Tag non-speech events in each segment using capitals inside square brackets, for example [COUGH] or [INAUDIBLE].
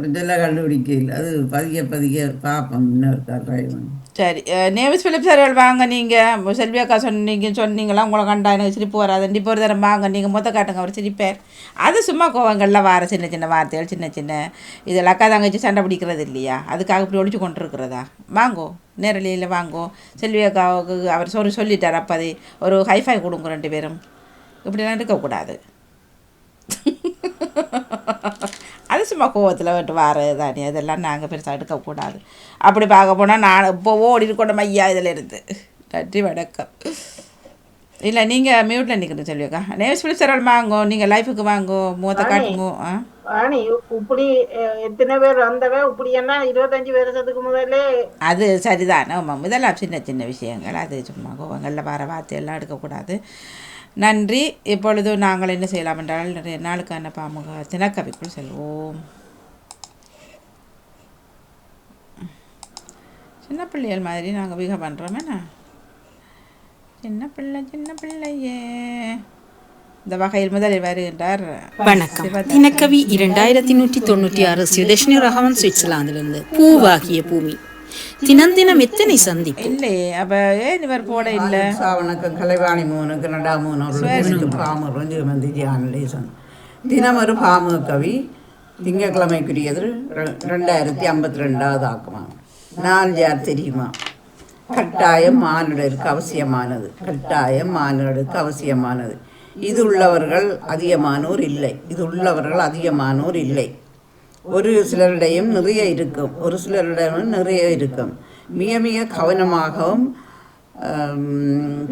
இதெல்லாம் கண்டுபிடிக்கல அது பதிய பதிய பார்ப்போம் இன்னொரு சரி நேமிஸ் நேவிஸ் பிலிப்ஸ் வாங்க நீங்கள் செல்வி அக்கா சொன்னீங்க சொன்னீங்களா? உங்களை கண்டா எனக்கு சிரிப்பு வராது. இப்போ ஒரு தரம் வாங்க. நீங்கள் மொத்த காட்டுங்க அவர் சிரிப்பார். அது சும்மா கோவங்களில் வார சின்ன சின்ன வார்த்தைகள் சின்ன சின்ன இதில் அக்கா தங்கச்சி சண்டை பிடிக்கிறது இல்லையா? அதுக்காக இப்படி ஒழிச்சு கொண்டு இருக்கிறதா வாங்கோ நேரலையில் வாங்கோ. செல்வி அக்காவுக்கு அவர் சொல்லி சொல்லிட்டார் அப்போதே ஒரு ஹைஃபை கொடுங்க ரெண்டு பேரும். இப்படிலாம் இருக்கக்கூடாது. [LAUGHS] சும்மா கோவத்தில் விட்டு வாரது தானே? அதெல்லாம் நாங்கள் பெருசாக எடுக்கக்கூடாது அப்படி பார்க்க போனால் நான் இப்போ ஓடி இருக்கணும் ஐயா இதில் இருந்து. நன்றி வணக்கம். இல்லை நீங்கள் மியூட்டில் நிற்கணும் சொல்லியிருக்கா நேஸ் பிடிச்சரல் வாங்கோ நீங்கள் லைஃபுக்கு வாங்கோ மூத்த காட்டுங்கோ ஆ? வாணி இப்படி எத்தனை பேர் வந்தவ? இப்படி என்ன இருபத்தஞ்சு வருஷத்துக்கு முதல்லே. அது சரிதான் ஆமாம் இதெல்லாம் சின்ன சின்ன விஷயங்கள். அது சும்மா கோவங்களில் வர வார்த்தையெல்லாம் எடுக்கக்கூடாது நன்றி. இப்பொழுது நாங்கள் என்ன செய்யலாம் என்றால் நிறைய நாளுக்கான பாமுக தினக்கவிக்குள் செல்வோம். சின்ன பிள்ளைகள் மாதிரி நாங்கள் மிக பண்ணுறோம் என்ன? சின்ன பிள்ளை சின்ன பிள்ளையே. இந்த வகையில் முதலில் வருகின்றார் வணக்கம். தினக்கவி இரண்டாயிரத்தி நூற்றி தொண்ணூற்றி ஆறு சுதேஷ்னி ரஹமன் சுவிட்சர்லாந்திலிருந்து பூவாகிய பூமி. தினம் தினம் எத்தனை சந்திப்பு? இல்லையே அப்போ ஏன் இவர் போட இல்லை? சாவணக்கம் கலைவாணி மூணுக்கு ரெண்டா மூணு மூணுக்கு பாமர் ஜீவந்தி ஜானலேசன் தினம் ஒரு பாமு கவி திங்கட்கிழமைக்குரியது ரெ- ரெண்டாயிரத்தி ஐம்பத்தி ரெண்டாவது ஆக்குமா நாலு யார் தெரியுமா? கட்டாயம் மானுடருக்கு அவசியமானது. கட்டாயம் மானுடருக்கு அவசியமானது. இது உள்ளவர்கள் அதிகமானோர் இல்லை. இது உள்ளவர்கள் அதிகமானோர் இல்லை. ஒரு சிலரிடையும் நிறைய இருக்கும். ஒரு சிலரிடமும் நிறைய இருக்கும். மிக மிக கவனமாகவும்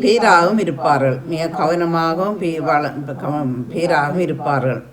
பேராகவும் இருப்பார்கள். மிக கவனமாகவும் பே- வள- கவ- பேராகவும் இருப்பார்கள்.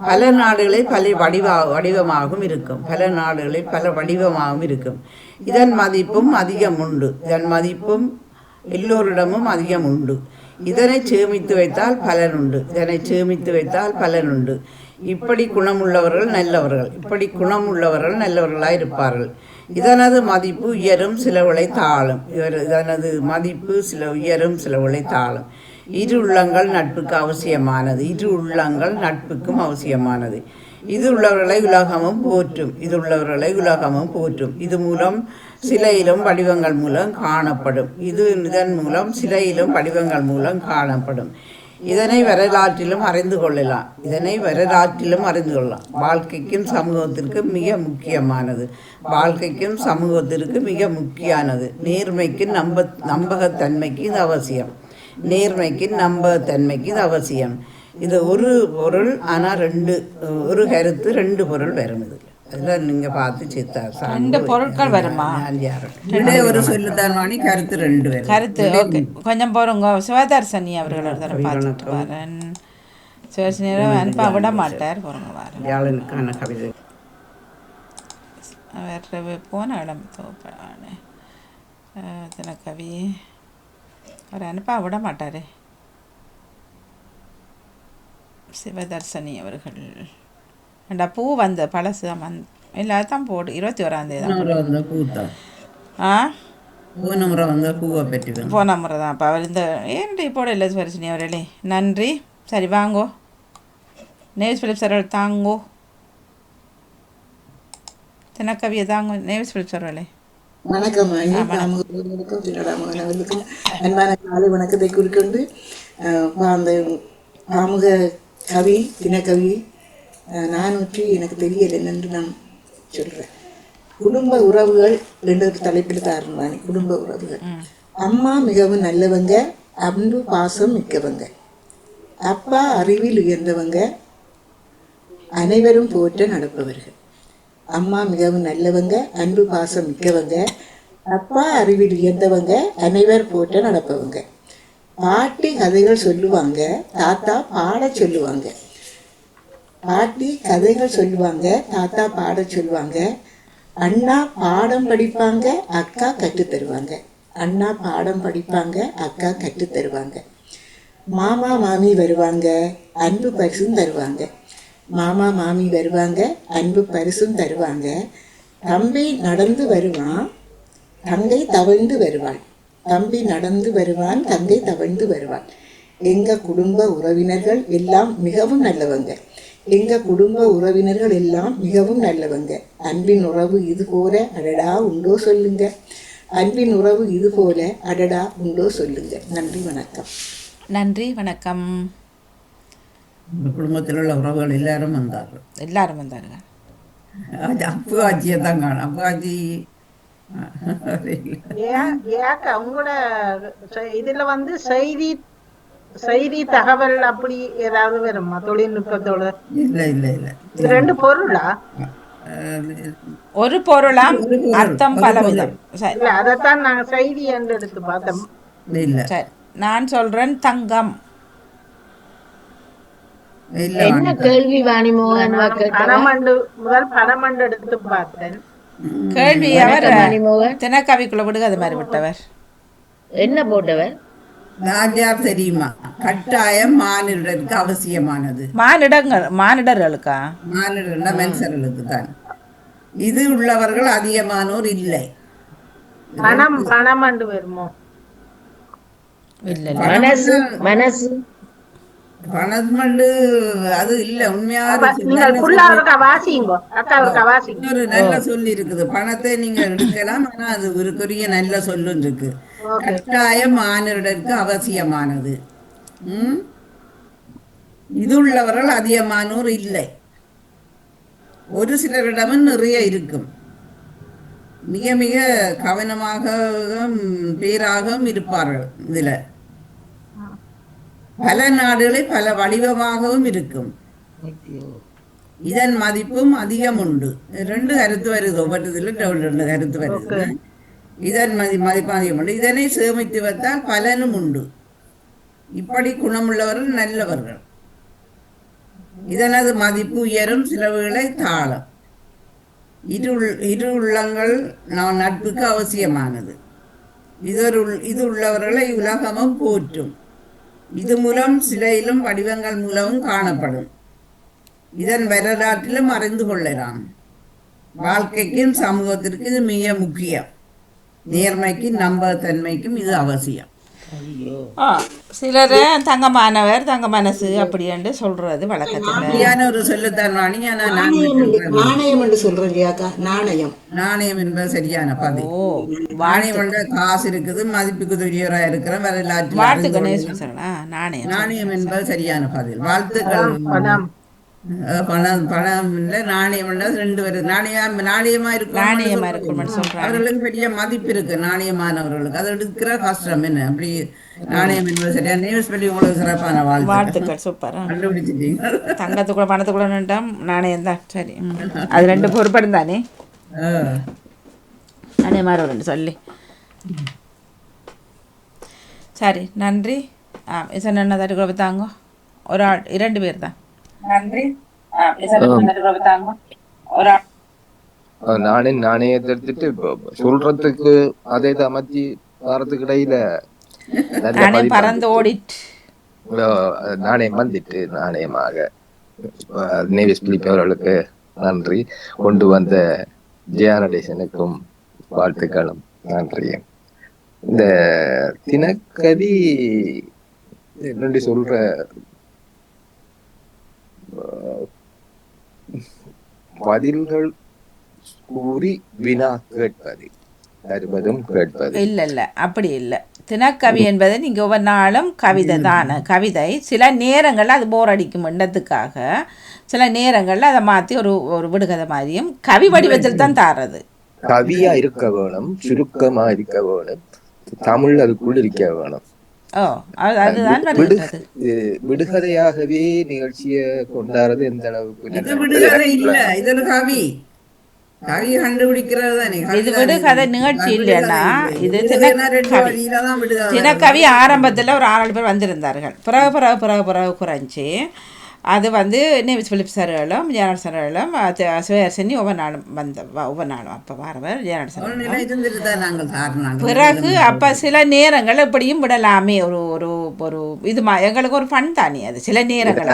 பல நாடுகளில் பல வடிவா வடிவமாகவும் இருக்கும். பல நாடுகளில் பல வடிவமாகவும் இருக்கும். இதன் மதிப்பும் அதிகம் உண்டு. இதன் மதிப்பும் எல்லோரிடமும் அதிகம் உண்டு. இதனை சேமித்து வைத்தால் பலன் உண்டு. இதனை சேமித்து வைத்தால் பலன் உண்டு. இப்படி குணமுள்ளவர்கள் நல்லவர்கள். இப்படி குணமுள்ளவர்கள் நல்லவர்களாக இருப்பார்கள். இதனது மதிப்பு உயரும் சிலவளை தாழும். இவர் இதனது மதிப்பு சில உயரும் சிலவளை தாழும். இரு உள்ளங்கள் நட்புக்கு அவசியமானது. இரு உள்ளங்கள் நட்புக்கும் அவசியமானது. இது உள்ளவர்களை உலகமும் போற்றும். இது உள்ளவர்களை உலகமும் போற்றும். இது மூலம் சிலையிலும் வடிவங்கள் மூலம் காணப்படும். இது இதன் மூலம் சிலையிலும் வடிவங்கள் மூலம் காணப்படும். இதனை வரலாற்றிலும் அறிந்து கொள்ளலாம். இதனை வரலாற்றிலும் அறிந்து கொள்ளலாம். வாழ்க்கைக்கும் சமூகத்திற்கும் மிக முக்கியமானது. வாழ்க்கைக்கும் சமூகத்திற்கு மிக முக்கியமானது. நேர்மைக்கு நம்ப நம்பகத்தன்மைக்கு இது அவசியம். நேர்மைக்கு நம்பகத்தன்மைக்கு இது அவசியம். இது ஒரு பொருள் ஆனால் ரெண்டு ஒரு கருத்து ரெண்டு பொருள் வரும் இது அதில் நீங்கள் பார்த்து சித்தா ரெண்டு பொருட்கள் வருமா? இதே ஒரு சொல்லுதான் கருத்து ரெண்டு கருத்து ஓகே. கொஞ்சம் போகிறோங்க சிவதர்சனி அவர்கள் ஒரு தடவை பார்த்துட்டு வரேன். சிவதர்சனி அனுப்ப விட மாட்டார் போகிறோங்க வரேன். வியாழனுக்கான கவிதை. வேறு போன இடம் தோப்பானே தினக்கவி அவர் அனுப்ப விட மாட்டாரே சிவதர்சனி அவர்கள். ஏண்டா பூ வந்த பழசு தான் வந்த இல்லை அதான் போடு இருபத்தி ஓராந்தேதி தான் ஆ? போன முறை வந்த பூவை பற்றி போன முறை தான் அப்போ அவர் இந்த ஏன்டி போட இல்லை சிவதர்சனி அவர்களே நன்றி. சரி வாங்கோ. நேவிஸ் பிலிப்ஸ் அவர்கள் தாங்கோ. தினக்கவியை தாங்கோ நேவிஸ் பிலிப்ஸ் அவர்களே வணக்கம் அன்பான காலை வணக்கத்தை குறிக்கொண்டு அந்த பாமுக கவி தினக்கவி நானூற்றி எனக்கு தெரியல என்னென்று நான் சொல்றேன். குடும்ப உறவுகள் என்ற ஒரு தலைப்பில் தாருவானி குடும்ப உறவுகள். அம்மா மிகவும் நல்லவங்க அன்பு பாசம் மிக்கவங்க. அப்பா அறிவில் உயர்ந்தவங்க அனைவரும் போற்ற நடப்பவர்கள். அம்மா மிகவும் நல்லவங்க அன்பு பாசம் மிக்கவங்க. அப்பா அறிவில் உயர்ந்தவங்க அனைவர் போற்ற நடப்பவங்க. பாட்டி கதைகள் சொல்லுவாங்க தாத்தா பாட சொல்லுவாங்க. பாட்டி கதைகள் சொல்லுவாங்க தாத்தா பாட சொல்லுவாங்க அண்ணா பாடம் படிப்பாங்க அக்கா கற்றுத் தருவாங்க. அண்ணா பாடம் படிப்பாங்க அக்கா கற்றுத் தருவாங்க. மாமா மாமி வருவாங்க அன்பு பரிசும் தருவாங்க. மாமா மாமி வருவாங்க அன்பு பரிசும் தருவாங்க. தம்பி நடந்து வருவான் தங்கை தவழ்ந்து வருவாள். தம்பி நடந்து வருவான் தங்கை தவழ்ந்து வருவாள். எங்கள் குடும்ப உறவினர்கள் எல்லாம் மிகவும் நல்லவங்க. எங்க குடும்ப உறவினர்கள் எல்லாம் மிகவும் நல்லவங்க. அன்பின் உறவு இது போல அடடா உண்டோ சொல்லுங்க. அன்பின் உறவு இது போல அடடா உண்டோ சொல்லுங்க. நன்றி வணக்கம். நன்றி வணக்கம். குடும்பத்தில் உள்ள உறவுகள் எல்லாரும் வந்தார்கள். எல்லாரும் வந்தாருங்க அது அப்பு ஆச்சியை தான் காணும். அப்பு ஆச்சி ஏன் ஏக்கா உங்களோட செ- இதுல வந்து செய்தி செய்தி தகவல் அப்படி ஏதாவது வருமா? தொழில்நுட்பத்தோட? இல்லை இல்லை இல்லை. ரெண்டு பொருளா? ஒரு பொருளாம் பொருள், அர்த்தம் பலவிதம். அதைத்தான் நாங்க செய்தி என்று எடுத்து பார்த்தோம். இல்லை. சரி. நான் சொல்றேன் தங்கம். இல்லை என்ன கேள்வி வாணிமோகன் கேட்டவன் பணமண்டு முதல் பணமண்டு எடுத்து பார்த்தேன். கேள்வி அவர் தினக்கவிக்குள்ள விடுக அது மாதிரி விட்டவர். என்ன போட்டவர்? ராஜார் தெரியுமா கட்டாயம் மானிடருக்கு அவசியமானது. மானிடங்கள் மானிடர்களுக்கா? மானிடர்னா மனுஷர்களுக்கு தான். இது உள்ளவர்கள் அதிகமானோர் இல்லை. பணம் பணமண்டு வருமோ? இல்ல இல்ல. மனசு மனசு பணமண்டு அது இல்ல உண்மையாக அப்ப நீங்கள் ஃபுல்லா இருக்கா வாசிங்கோ? அக்கா இருக்கா வாசிங்க. ஒரு நல்ல சொல் இருக்குது பணத்தை நீங்க எடுக்கலாம் ஆனா அது ஒரு பெரிய நல்ல சொல்லும் இருக்கு. கட்டாயம் மானிடருக்கு அவசியமானது. ம்? இது உள்ளவர்கள் அதிகமானோர் இல்லை. ஒரு சிலரிடமும் நிறைய இருக்கும். மிக மிக கவனமாகவும் பேராகவும் இருப்பார்கள் இதுல. பல நாடுகளில் பல வடிவமாகவும் இருக்கும். இதன் மதிப்பும் அதிகம் உண்டு ரெண்டு கருத்து வருது. ஒவ்வொருத்தில் ரெண்டு கருத்து வருது. இதன் மதி மதிப்பு உண்டு. இதனை சேமித்து வைத்தால் பலனும் உண்டு. இப்படி குணமுள்ளவர்கள் நல்லவர்கள். இதனது மதிப்பு உயரும் சிலவுகளை தாளம் இரு இரு உள்ளங்கள் நான் நட்புக்கு அவசியமானது. இதருள் இது உள்ளவர்களை உலகமும் போற்றும். இது மூலம் சிலையிலும் வடிவங்கள் மூலமும் காணப்படும். இதன் வரலாற்றிலும் அறிந்து கொள்ளலாம். வாழ்க்கைக்கும் சமூகத்திற்கு இது மிக முக்கியம். நேர்மைக்கும் நம்பகத்தன்மைக்கும் இது அவசியம். ஆ, சிலர் தங்கமானவர் தங்க மனசு அப்படின்ட்டு சொல்றது வழக்கத்தில். ஒரு சொல்லுத்தான் வாணி நாணயம் என்று- சொல்றேன் நாணயம். நாணயம் என்பது சரியான பதில். ஓ என்ற காசு இருக்குது மதிப்புக்கு துரியரா இருக்கிற வரலாற்று நாணயம். நாணயம் என்பது சரியான பதில். வாழ்த்துக்கள். பணம் பணம் இல்ல நாணயம் இல்ல ரெண்டு பேரும் நாணயம் நாணயமா இருக்கும் நாணயமா சொல்றாங்க. அவர்களுக்கு பெரிய மதிப்பு இருக்கு நாணயமானவர்களுக்கு. அதை எடுக்கிற கஷ்டம் என்ன? அப்படி நாணயம் என்பது சரியா? நியூஸ் பற்றி உங்களுக்கு சிறப்பான வாழ்த்து வாழ்த்துக்கள் சூப்பர். கண்டுபிடிச்சிட்டீங்க தங்கத்துக்குள்ள பணத்துக்குள்ள நின்றாம் நாணயம் தான். சரி. அது ரெண்டு பொறுப்படும் தானே. நாணயம் ரெண்டு சொல்லி. சரி நன்றி. ஆ இசன் என்ன தட்டுக்குள்ள தாங்க. ஒரு ஆள் இரண்டு பேர் தான். நன்றி நானே நாணயத்தை எடுத்துட்டு சொல்றதுக்கு அதை அமர்த்தி வாரத்துக்கு இடையில பறந்து ஓடிட்டு நாணயம் வந்துட்டு நாணயமாக நேவிஸ் பிலிப் அவர்களுக்கு நன்றி கொண்டு வந்த ஜெயா நடேசனுக்கும் வாழ்த்துக்களும் நன்றி இந்த தினக்கதி என்னடி சொல்ற பதில்கள் கூறி வினா கேட்பது. தருவதும் கேட்பது. இல்லை இல்லை அப்படி இல்லை. தினக்கவி என்பது நீங்கள் ஒவ்வொரு நாளும் கவிதை தானே கவிதை. சில நேரங்களில் அது போர் அடிக்கும் எண்ணத்துக்காக. சில நேரங்களில் அதை மாற்றி ஒரு ஒரு விடுகதை மாதிரியும் கவி வடிவத்தில் தான் தாரது. கவியா இருக்க வேணும் சுருக்கமா இருக்க வேணும். தமிழ் அதுக்குள் இருக்க வேணும். விடுகதையாகவே நிகழ்ச்சியை கொண்டாடுறது எந்த அளவுக்கு இல்ல இது ஒரு கவி கண்டுபிடிக்கிறது இது விடுகதை நிகழ்ச்சி இல்லைன்னா இது தினக்கவி ஆரம்பத்தில் ஒரு ஆறு பேர் வந்திருந்தார்கள். பிறகு பிறகு பிறகு பிறகு குறைஞ்சி அது வந்து நேவிஸ் பிலிப் சார்களும் ஜெயநாட் சார்களும் சிவசனி ஒவ்வொரு நாளும் வந்த வ- ஒவ்வொரு நாளும் அப்போ வரவர் ஜெயநாட் சார் பிறகு அப்போ சில நேரங்கள் இப்படியும் விடலாமே ஒரு ஒரு ஒரு இது மா எங்களுக்கு ஒரு ஃபன் தானே அது. சில நேரங்கள்.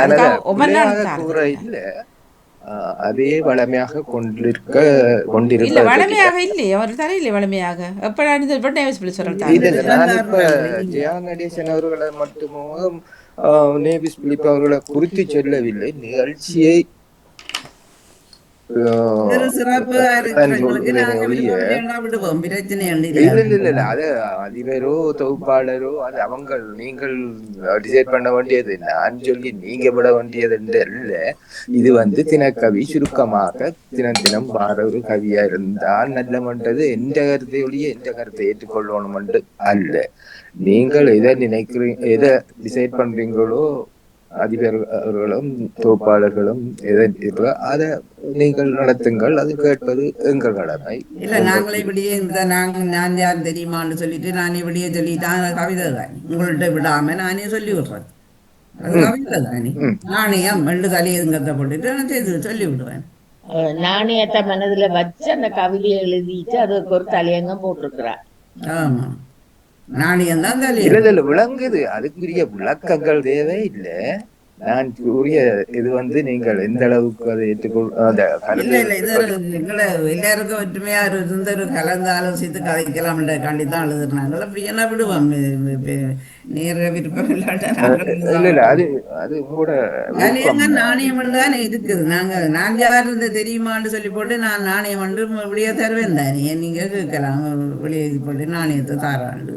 ஒவ்வொரு நாளும். இல்ல. அதே வளமையாக கொண்டிருக்க இல்ல கொண்டிருக்க வளமையாக இல்லையே. அவர் தர இல்லை வளமையாக. எப்போ நேவிஸ் பிலிப் சார்கள் இது தாரு நான் இப்ப ஜெயா நடேசன் அவர்களை மட்டுமோ ஆஹ் நேவிஸ் பிலிப் அவர்களை குறித்து சொல்லவில்லை. நிகழ்ச்சியை அது அதிபரோ தொகுப்பாளரோ அது அவங்க நீங்கள் டிசைட் பண்ண வேண்டியது நான் சொல்லி நீங்க விட வேண்டியது அல்ல இது வந்து தினக்கவி சுருக்கமாக தினம் தினம் வார ஒரு கவியா இருந்தால் நல்லமன்றது எந்த கருத்தை ஒழிய எந்த கருத்தை ஏற்றுக்கொள்ளணும் என்று அல்ல நீங்கள் எதை நினைக்கிறீங்க எதை டிசைட் பண்றீங்களோ அதிபர் அவர்களும் தொகுப்பாளர்களும் எதை அதை நீங்கள் நடத்துங்கள் அது கேட்பது எங்கள் கடமை. இல்ல நாங்களே இப்படியே இந்த நாங்க நான் யார் தெரியுமான்னு சொல்லிட்டு நான் இப்படியே சொல்லிட்டான் அது கவிதை தானே உங்கள்ட்ட விடாம நானே சொல்லி விடுறேன். அது கவிதை தானே நானே ரெண்டு தலையுங்கத்தை போட்டுட்டு நான் செய்து சொல்லி விடுவேன். நாணயத்தை மனதுல வச்சு அந்த கவிதையை எழுதிட்டு அதுக்கு ஒரு தலையங்கம் போட்டிருக்கிறார் ஆமா. நாணயம் தான் இல்ல தலையும் விளங்குது. அதுக்குரிய விளக்கங்கள் தேவை இல்ல நான் கூறிய இது வந்து நீங்கள் எந்த அளவுக்கு அதை ஏற்றுக்கொள் எல்லாருக்கும் ஒற்றுமையா இருந்த ஒரு கலந்து ஆலோசித்து கதைக்கலாம் காண்டித்தான் எழுதுனாங்க அப்படி என்ன விடுவோம் நேர விருப்பம் இல்லாட்ட அது அது விருப்பம். நாணயம் தானே இருக்குது. நாங்க நான் யார் இருந்து தெரியுமான்னு சொல்லி போட்டு நான் நாணயம் வந்து வெளியே தருவேன் தானே. நீங்க கேட்கலாம்? வெளியே போட்டு நாணயத்தை தாராண்டு.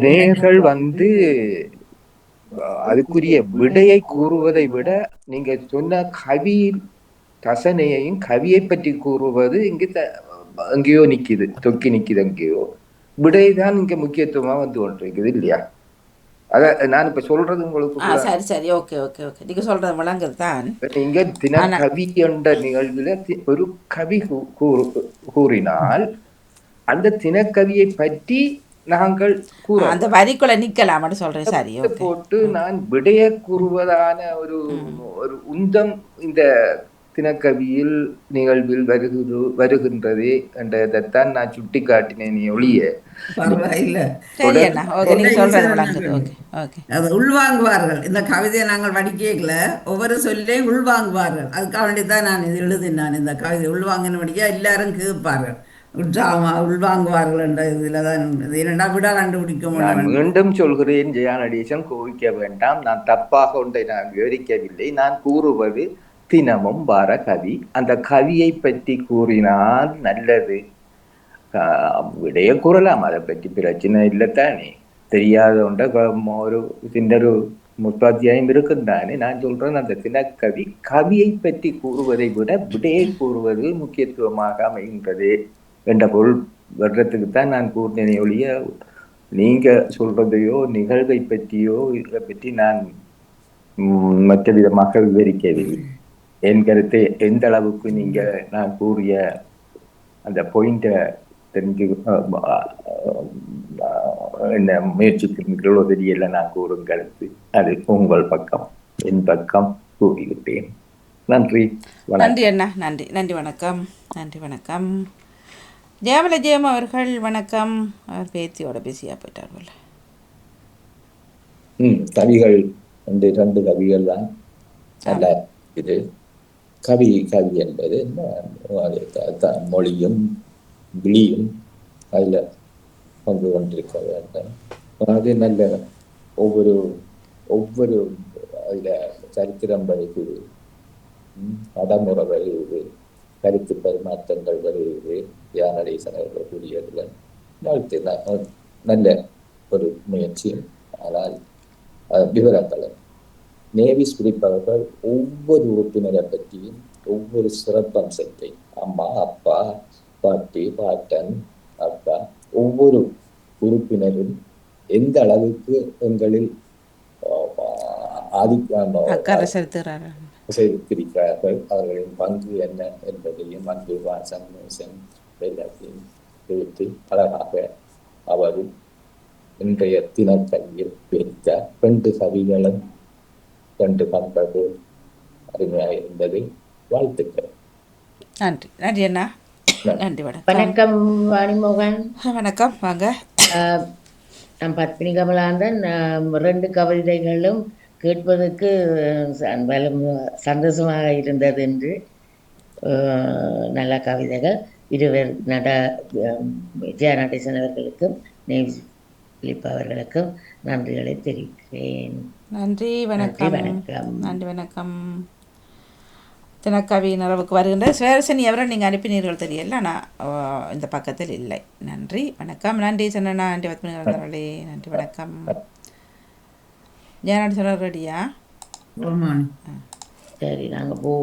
நேர்கள் வந்து அதுக்குரிய விடையை கூறுவதை விட நீங்க சொன்ன கவி ரசனையையும் கவியை பற்றி கூறுவது இங்கு த- எங்கேயோ நிக்குது தொக்கி நிக்குது எங்கேயோ விடை தான் இங்க முக்கியத்துவமா வந்து கொண்டிருக்குது இல்லையா? அத நான் இப்ப சொல்றது உங்களுக்கு சரி சரி. Okay okay okay. நீங்கள் சொல்கிறது விளங்குது தான். நீங்க தினக்கவி என்ற நிகழ்வுல ஒரு கவி கூறு- கூறினால் அந்த தினக்கவியை பற்றி நாங்கள் கூற. அந்த வரிக்குள்ளே நிற்கலாம்னு சொல்கிறேன் சரி ஓகே போட்டு நான் விடைய கூறுவதான ஒரு ஒரு உந்தம் இந்த தினக்கவியில் நிகழ்வில் வருகிறது வருகின்றது என்றதைத்தான் நான் சுட்டி காட்டினேன் அது உள்வாங்குவார்கள். இந்த கவிதையை நாங்கள் படிக்கல ஒவ்வொரு சொல்லையும் உள்வாங்குவார்கள். அதுக்காக வேண்டி தான் நான் இது எழுதினேன். இந்த கவிதை உள்வாங்கினபடியா எல்லாரும் கேட்பார்கள். உற்சாகமா உள்வாங்குவார்கள் என்ற இதில் தான் இது என்னடா விட கண்டுபிடிக்க நான் முடியும் மீண்டும் சொல்கிறேன் ஜெயானடீசன் கோவிக்க வேண்டாம். நான் தப்பாக ஒன்றை நான் விவரிக்கவில்லை. நான் கூறுவது தினமும் வார கவி. அந்த கவியை பற்றி கூறினால் நல்லது. விடைய கூறலாம். அதை பற்றி பிரச்சனை இல்லை தானே தெரியாத ஒன்றை ஒரு ஒரு முப்பாத்தியாயம் இருக்கும் தானே நான் சொல்றேன் அந்த தினக்கவி கவியை பற்றி கூறுவதை விட விடையை கூறுவது முக்கியத்துவமாக அமைகின்றது. என்ற பொருள் வர்றதுக்கு தான் நான் கூறினேனே ஒழிய நீங்க சொல்றதையோ நிகழ்வை பற்றியோ இதை பற்றி நான் மற்ற விதமாக விவரிக்கவில்லை. என் கருத்தை எந்த அளவுக்கு நீங்க நான் கூறிய அந்த பாயிண்ட தெரிஞ்சு என்ன முயற்சிக்கிறீர்களோ தெரியல நான் கூறும் கருத்து. அது உங்கள் பக்கம் என் பக்கம் கூறிவிட்டேன். நன்றி நன்றி அண்ணா நன்றி நன்றி வணக்கம் நன்றி வணக்கம். ஜெயமல ஜெயம் அவர்கள் வணக்கம். அவர் பேத்தியோட பிஸியாக போயிட்டார் போல. ம் கவிகள். ரெண்டு ரெண்டு கவிகள் தான். நல்லா இது கவி கவி என்பது மொழியும் விழியும். அதில் பங்கு கொண்டிருக்க வேண்டும் அது நல்ல ஒவ்வொரு ஒவ்வொரு அதில் சரித்திரம் வருகிறது ம், நடைமுறை வருகிறது கருத்து பரிமாற்றங்கள் வருகிறது அவர்கள் கூடியதில் வாழ்த்து நல்ல ஒரு முயற்சி ஆனால் விவரங்களும் நேவிஸ் பிடிப்பவர்கள் ஒவ்வொரு உறுப்பினரை பற்றியும் ஒவ்வொரு சிறப்பம்சத்தை அம்மா அப்பா பாட்டி பாட்டன் அப்பா ஒவ்வொரு உறுப்பினரும் எந்த அளவுக்கு எங்களில் ஆதிக்கம் செய்திருக்கிறார்கள் அவர்களின் பங்கு என்ன என்பதையும் அன்பு வாசம் நேசம் எல்லாத்தையும் எடுத்து அழகாக அவரும் இன்றைய தினக்கல்வியில் வைத்த ரெண்டு கவிகளும் ரெண்டு பண்பது அருமையாக இருந்தது. வாழ்த்துக்கள். நன்றி. நன்றி அண்ணா. நன்றி. வணக்கம். வணக்கம் வாணிமோகன். வணக்கம். வாங்க. ஆஹ் நான் பத்மினி கமலாந்தன் ரெண்டு கவிதைகளும் கேட்பதற்கு சந்தோஷமாக இருந்தது என்று ஆஹ் நல்ல கவிதைகள். இருவர் நட விஜயா நடேசன் அவர்களுக்கும் பிலிப் அவர்களுக்கும் நன்றிகளை தெரிவிக்கிறேன். நன்றி வணக்கம். வணக்கம். நன்றி வணக்கம். தினக்கவி நிறவுக்கு வருகின்ற சுவேரசனி அவரை நீங்கள் அனுப்பினீர்கள் தெரியல ஆனால் இந்த பக்கத்தில் இல்லை. நன்றி வணக்கம். நன்றி சொன்னா நன்றி பத்மினி நன்றி வணக்கம். ஜெயநாடு சொன்னார் ரெடியா சரி நாங்கள் போ